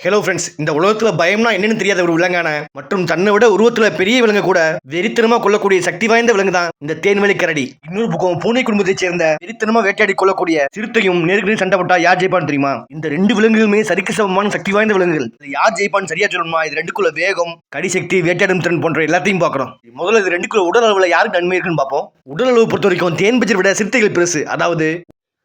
Hello friends இந்த உலகத்துல பயம்னா என்னன்னு தெரியாத ஒரு விலங்கான மற்றும் தன்னை விட உருவத்துல பெரிய விலங்கு கூட வெறித்தனமா கொள்ளக்கூடிய சக்தி வாய்ந்த விலங்கு தான் இந்த தேன்வெளி கரடி. இன்னொரு பக்கம் பூனை குடும்பத்தைச் சேர்ந்த வெறித்தனமா வேட்டையாடி கொள்ளக்கூடிய சிறுத்தையும் நேருக்கு சண்டை போட்டா யார் ஜெயிப்பான்னு தெரியுமா? இந்த ரெண்டு விலங்குகளுமே சரிக்கு சமமான சக்தி வாய்ந்த விலங்குகள். இது யார் ஜெய்பான் சரியா சொல்லணுமா? இது ரெண்டுக்குள்ள வேகம் கடி சக்தி வேட்டையாடும் திறன் போன்ற எல்லாத்தையும் பார்க்கறோம். முதல்ல இது ரெண்டுக்குள்ள உடல் அளவுல யாருக்கு நன்மை இருக்குன்னு பார்ப்போம். உடல் அளவு பொறுத்த வரைக்கும் தேன் பஜர் விட சிறுத்தைகள் பெருசு. அதாவது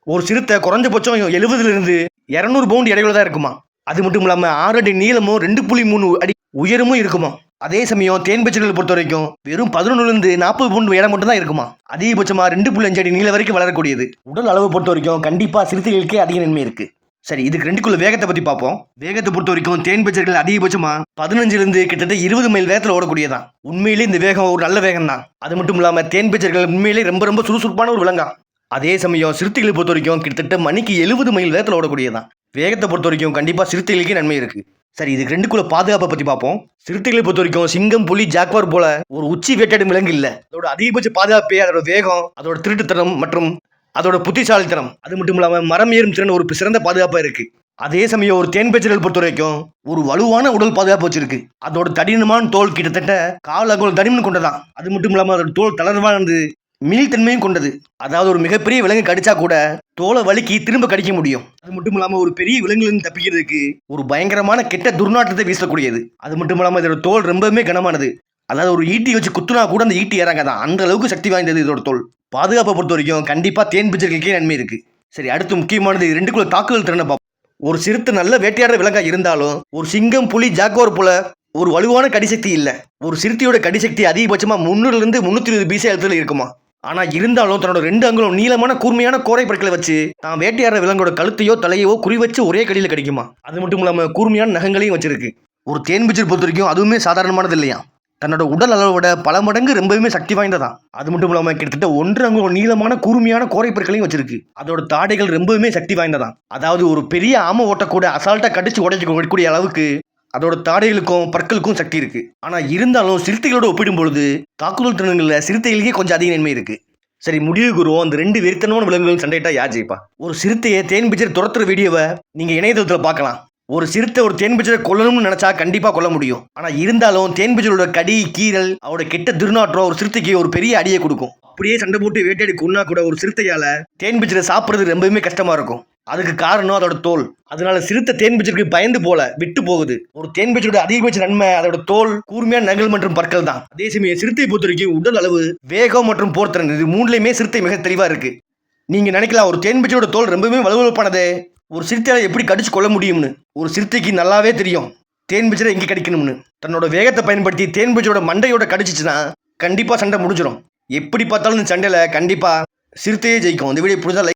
ஒரு சிறுத்தை குறைஞ்சபட்சம் எழுபதுல இருந்து இரநூறு பவுண்ட் இடையில தான் இருக்குமா? அது மட்டும் இல்லாமல் ஆறு அடி நீளமும் ரெண்டு புள்ளி மூணு அடி உயரமும் இருக்குமா? அதே சமயம் தேன் பச்சைகளை பொறுத்த வரைக்கும் வெறும் பதினொன்னுல இருந்து நாற்பது பவுண்ட் இடம் மட்டும் தான் இருக்குமா? அதிகபட்சமா ரெண்டு புள்ளி அஞ்சு அடி நீளம் வரைக்கும் வளரக்கூடியது. உடல் அளவு பொறுத்த வரைக்கும் கண்டிப்பா சிறுத்தைகளுக்கே அதிக நன்மை இருக்கு. சரி இதுக்கு ரெண்டுக்குள்ள வேகத்தை பத்தி பார்ப்போம். வேகத்தை பொறுத்த வரைக்கும் தேன் பச்சைகள் அதிகபட்சமா பதினஞ்சுல இருந்து கிட்டத்தட்ட இருபது மைல் வேகத்துல ஓடக்கூடியதான். உண்மையிலே இந்த வேகம் ஒரு நல்ல வேகம் தான் அது மட்டும் இல்லாம தேன் பச்சைகள் உண்மையிலே ரொம்ப ரொம்ப சுறுசுறுப்பான ஒரு விலங்கா. அதே சமயம் சிறுத்தைகளை பொறுத்த வரைக்கும் கிட்டத்தட்ட மணிக்கு எழுபது மைல் வேகத்தில் ஓடக்கூடியதான். வேகத்தை பொறுத்த வரைக்கும் கண்டிப்பாக சிறுத்தைகளுக்கே நன்மை இருக்குது சரி இதுக்கு ரெண்டுக்குள்ள பாதுகாப்பை பற்றி பார்ப்போம். சிறுத்தைகளை பொறுத்த வரைக்கும் சிங்கம் புலி ஜாக்வார் போல ஒரு உச்சி வேட்டையாடும் விலங்கு இல்லை. அதோட அதிகபட்ச பாதுகாப்பே அதோட வேகம் அதோட திருட்டுத்தனம் மற்றும் அதோட புத்திசாலித்தனம். அது மட்டும் இல்லாமல் மரம் ஏறும் திறன் ஒரு சிறந்த பாதுகாப்பாக இருக்குது அதே சமயம் ஒரு தேன் பேச்சர்கள் பொறுத்த வரைக்கும் ஒரு வலுவான உடல் பாதுகாப்பு வச்சிருக்கு. அதோட தடினமான தோல் கிட்டத்தட்ட கால் அகோல் தடிமன் கொண்டதான். அது மட்டும் இல்லாமல் அதோட தோல் தளர்வானது மீள்தன்மையும் கொண்டது. அதாவது ஒரு மிகப்பெரிய விலங்கு கடிச்சா கூட தோலை வலிக்கு திரும்ப கடிக்க முடியும். அது மட்டும் இல்லாமல் ஒரு பெரிய விலங்குலேருந்து தப்பிக்கிறதுக்கு ஒரு பயங்கரமான கெட்ட துர்நாற்றத்தை வீசக்கூடியது. அது மட்டும் இல்லாமல் இதோட தோல் ரொம்பவுமே கனமானது. அதாவது ஒரு ஈட்டி வச்சு குத்துனா கூட அந்த ஈட்டி ஏறாங்க தான் அந்த அளவுக்கு சக்தி வாய்ந்தது இதோட தோல். பாதுகாப்பை பொறுத்த வரைக்கும் கண்டிப்பாக தேன் பிச்சர்களுக்கே நன்மை இருக்கு. சரி அடுத்து முக்கியமானது ரெண்டுக்குள்ள தாக்குதல் திறனை பார்ப்போம் ஒரு சிறுத்தை நல்ல வேட்டையாடுற விலங்காக இருந்தாலும் ஒரு சிங்கம் புலி ஜாக்கோர் போல ஒரு வலுவான கடிசக்தி இல்லை. ஒரு சிறுத்தையோட கடிசக்தி அதிகபட்சமாக முந்நூறுலேருந்து முந்நூற்றி இருபது பிசி அழுத்தத்தில் இருக்குமா? ஆனா இருந்தாலும் தன்னோட ரெண்டு அங்குலம் நீளமான கூர்மையான கோரை பற்களை வச்சு தான் வேட்டையாடுற விலங்கோட கழுத்தையோ தலையோ குறி வச்சு ஒரே கடியில் கிடைக்குமா? அது மட்டும் இல்லாம கூர்மையான நகங்களையும் வச்சிருக்கு. ஒரு தேன் பொறுத்த வரைக்கும் அதுவுமே சாதாரணமானது இல்லையா? தன்னோட உடல் அளவோட பல மடங்கு ரொம்பவுமே சக்தி வாய்ந்ததான் அது மட்டும் இல்லாம கிட்டத்தட்ட ஒன்று அங்குலம் நீளமான கூர்மையான கோரை பற்களையும் வச்சிருக்கு. அதோட தாடைகள் ரொம்பவுமே சக்தி வாய்ந்ததான் அதாவது ஒரு பெரிய ஆம ஓட்டக்கூட அசால்ட்டா கடிச்சு உடைக்கக்கூடிய அளவுக்கு அதோட தாடைகளுக்கும் பற்களுக்கும் சக்தி இருக்கு. ஆனா இருந்தாலும் சிறுத்தைகளோட ஒப்பிடும் பொழுது தாக்குதல் திறன்கள்ல சிறுத்தைகளுக்கே கொஞ்சம் அதிக நன்மை இருக்கு. சரி முடிவு கூறுவோம். அந்த ரெண்டு வெறித்தனமான விலங்குகளும் சண்டையிட்டா யார் ஜெயிப்பா? ஒரு சிறுத்தையை தேன் பிச்சர் துரத்துற வீடியோவை நீங்க இணையதளத்தில் பார்க்கலாம். ஒரு சிறுத்தை ஒரு தேன் பிச்சரை கொல்லணும்னு நினைச்சா கண்டிப்பா கொல்ல முடியும். ஆனா இருந்தாலும் தேன் பிச்சரோட கடி கீரல் அவரோட கெட்ட துர்நாற்றம் ஒரு சிறுத்தைக்கு ஒரு பெரிய அடியை கொடுக்கும். அப்படியே சண்டை போட்டு வேட்டையாடி கொன்னா கூட ஒரு சிறுத்தையால தேன் பிச்சரை சாப்பிட்றது ரொம்பவுமே கஷ்டமா இருக்கும். அதுக்கு காரணம் அதோட தோல். அதனால சிறுத்தை தேன் பயந்து போல விட்டு போகுது. ஒரு தேன்பிச்சியோட அதிகபட்ச நன்மை அதோட தோல் கூர்மையான நகல் மற்றும் பற்கள் தான். அதே சமயம் சிறுத்தை பொறுத்த வரைக்கும் உடல் அளவு வேகம் மற்றும் போர்த்திறன் இது மூணுலையுமே சிறுத்தை மிக தெளிவா இருக்கு. நீங்க நினைக்கலாம் ஒரு தேன்பிச்சியோட தோல் ரொம்பவுமே வலுவலுப்பானதே. ஒரு சிறுத்தையால எப்படி கடிச்சு கொள்ள முடியும்னு. ஒரு சிறுத்தைக்கு நல்லாவே தெரியும். தேன்பீச்சரை எங்கே கடிக்கணும்னு. தன்னோட வேகத்தை பயன்படுத்தி தேன்பிச்சியோட மண்டையோட கடிச்சிச்சுன்னா கண்டிப்பா சண்டை முடிஞ்சிடும் எப்படி பார்த்தாலும் இந்த சண்டையில கண்டிப்பா சிறுத்தையே ஜெயிக்கும். இந்த வீடியோ பிடிச்சா லைக்